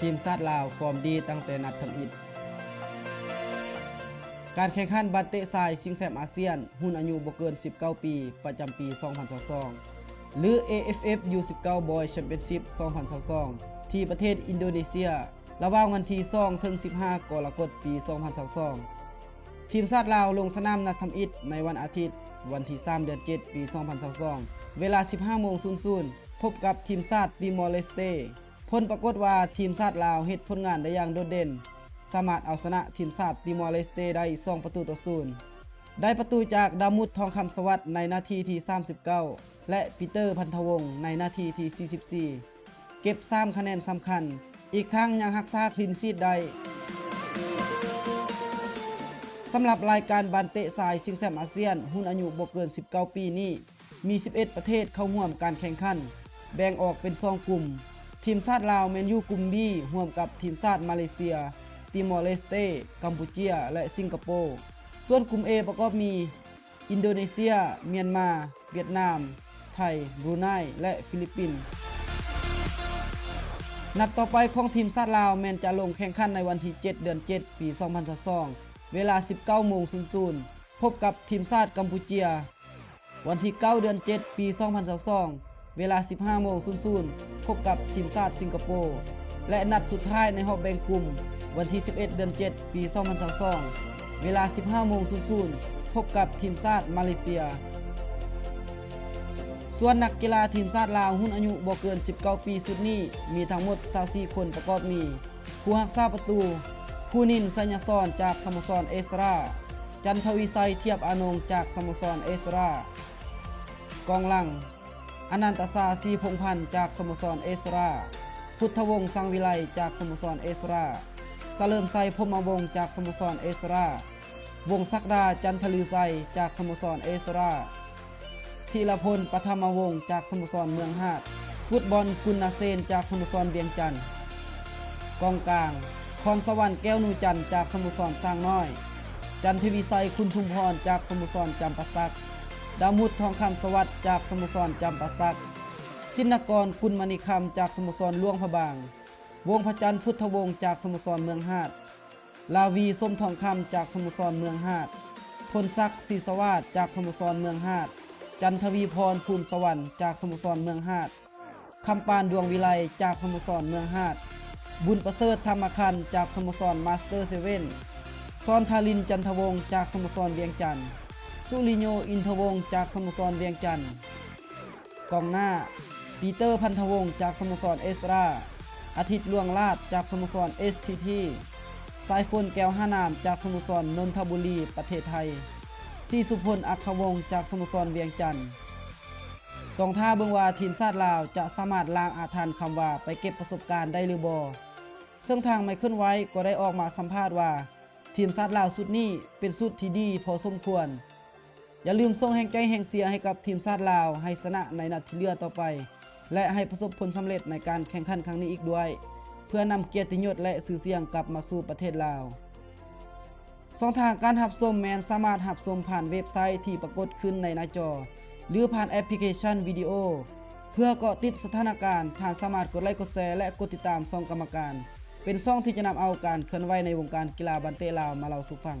ทีมชาติลาวฟอร์มดีตั้งแต่นัดทำอิฐการแข่งขันบัตเตะทรายชิงแชมป์อาเซียนรุ่นอายุบ่เกิน 19 ปี ประจำปี 2022 หรือ AFF U19 Boy Championship 2022 ที่ประเทศอินโดนีเซีย ระหว่างวันที่2ถึง 15 กรกฎาคมปี 2022 ทีมชาติลาวลงสนามนัดทำอิฐในวันอาทิตย์ วันที่ 3 เดือน 7 ปี 2022 เวลา 15โมง00พบกับทีมชาติติมอร์เลสเต ผลปรากฏว่าทีมชาติลาวเฮ็ดผลงานได้อย่างโดดเด่น สามารถเอาชนะทีมชาติติมอร์เลสเตได้2ประตูต่อ0ได้ประตูจากดามุดทองคำสวัสด์ในนาทีที่ 39 และปีเตอร์พันธวงศ์ในนาทีที่ 44 เก็บ3คะแนนสำคัญ อีกทั้งยังรักษาคลีนชีทได้สำหรับรายการบันเตะทรายชิงแชมป์อาเซียน หุ้นอายุบ่เกิน 19 ปีนี้มี 11 ประเทศเข้าร่วมการแข่งขัน แบ่งออกเป็น2กลุ่ม ทีมชาติลาวแมนยูกลุ่ม B ร่วมกับทีมชาติมาเลเซีย ติมอร์เลสเตกัมพูเชีย และสิงคโปร์ ส่วนกลุ่ม A ประกอบมี อินโดนีเซีย เมียนมา เวียดนาม ไทย บรูไน และฟิลิปปินส์ นัดต่อไปของทีมชาติลาวแมนจะลงแข่งขันในวันที่ 7 เดือน 7 ปี 2022 เวลา 19โมง00 พบกับทีมชาติกัมพูเชีย วันที่ 9 เดือน 7 ปี 2022 เวลา 15โมง00พบกับทีมชาติสิงคโปร์และนัดสุดท้ายในรอบแบ่งกลุ่ม วันที่ 11 เดือน 7 ปี 2022 เวลา 15โมง00พบกับทีมชาติมาเลเซีย ส่วนนักกีฬาทีมชาติลาวหุ้นอายุบ่เกิน 19 ปีสุดนี้ มีทั้งหมด 24 คนประกอบมีผู้รักษาประตูผู้นินสัญญสอนจากสโมสรเอสรา จันทวิไซเทียบอานงจากสโมสรเอสรากองหลัง อนันตสาสีพงพันธ์จากสโมสรเอสรา พุทธวงศ์สังวิไลจากสโมสรเอสราสเลิมไซพรหมวงศ์จากสโมสรเอสราวงศักดาจันทลือไซจากสโมสรเอสราธีรพลปฐมวงศ์จากสโมสรเมืองหาด ฟุตบอลกุณเซนจากสโมสรเวียงจันทร์กองกลางคอนสวรรค์แก้วนูจันทร์จากสโมสรสร้างน้อย จันทวิไซคุณทุมพรจากสโมสรจำปาสัก ดามุดทองคำสวัสดิ์จากสโมสรจำปาสัก สินกรกุลมณีคำจากสโมสรล่วงพระบาง วงพระจันทร์พุทธวงศ์จากสโมสรเมืองหาด ลาวีส้มทองคำจากสโมสรเมืองหาดพลศักดิ์ศรีสวัสดิ์จากสโมสรเมืองหาด จันทวีพรภูมิสวรรค์จากสโมสรเมืองหาดคำปานดวงวิไลจากสโมสรเมืองหาด บุญประเสริฐธรรมคันจากสโมสรมาสเตอร์เซเว่นซอนทาลินจันทวงศ์จากสโมสรเวียงจันทร์ สุริโยอินทวงศ์จากสโมสรเวียงจันทร์กองหน้าปีเตอร์พันธวงศ์จากสโมสรเอสราอาทิตย์ลวงลาดจากสโมสรเอสทีทีสายฝนแก้วห้านามจากสโมสรนนทบุรีประเทศไทยซีสุพลอัคควงศ์จากสโมสรเวียงจันทร์ต้องท่าเบิ่งว่าทีมชาติลาวจะสามารถล้างอาถรรพ์คำว่าไปเก็บประสบการณ์ได้หรือบ่ซึ่งทางไมเคิลไว้ก็ได้ออกมาสัมภาษณ์ว่า ทีมชาติลาวสุดนี้เป็นสุดที่ดีพอสมควร อย่าลืมส่งแห่งใจแห่งเสียให้กับทีมชาติลาว ให้ชนะในนัดที่เหลือต่อไป และให้ประสบผลสำเร็จในการแข่งขันครั้งนี้อีกด้วย เพื่อนำเกียรติยศและชื่อเสียงกลับมาสู่ประเทศลาวช่องทางการหับชมแมนสามารถหับชมผ่านเว็บไซต์ที่ปรากฏขึ้นในหน้าจอ หรือผ่านแอปพลิเคชันวิดีโอ เพื่อเกาะติดสถานการณ์ท่านสามารถกดไลค์กดแชร์และกดติดตามช่องกรรมการ เป็นช่องที่จะนำเอาการเคลื่อนไหวในวงการกีฬาบันเตะลาวมาเล่าสู่ฟัง